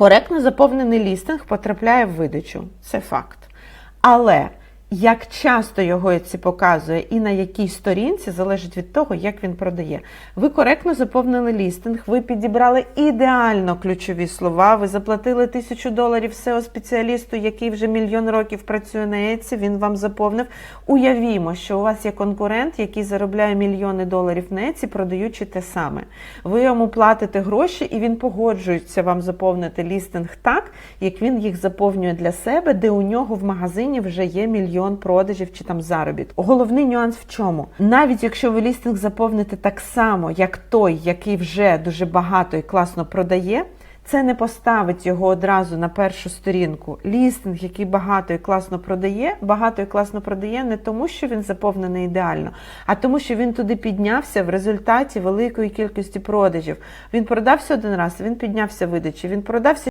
Коректно заповнений лістинг потрапляє в видачу. Це факт. Але як часто його ці показує і на якій сторінці залежить від того, як він продає. Ви коректно заповнили лістинг, ви підібрали ідеально ключові слова, ви заплатили тисячу доларів SEO спеціалісту, який вже мільйон років працює на Etsy, він вам заповнив. Уявімо, що у вас є конкурент, який заробляє мільйони доларів на Etsy, продаючи те саме. Ви йому платите гроші, і він погоджується вам заповнити лістинг так, як він їх заповнює для себе, де у нього в магазині вже є мільйон продажів чи там заробіт. Головний нюанс в чому? Навіть якщо ви лістинг заповните так само, як той, який вже дуже багато і класно продає. Це не поставить його одразу на першу сторінку. Лістинг, який багато і класно продає, багато і класно продає не тому, що він заповнений ідеально, а тому, що він туди піднявся в результаті великої кількості продажів. Він продався один раз, він піднявся видачі. Він продався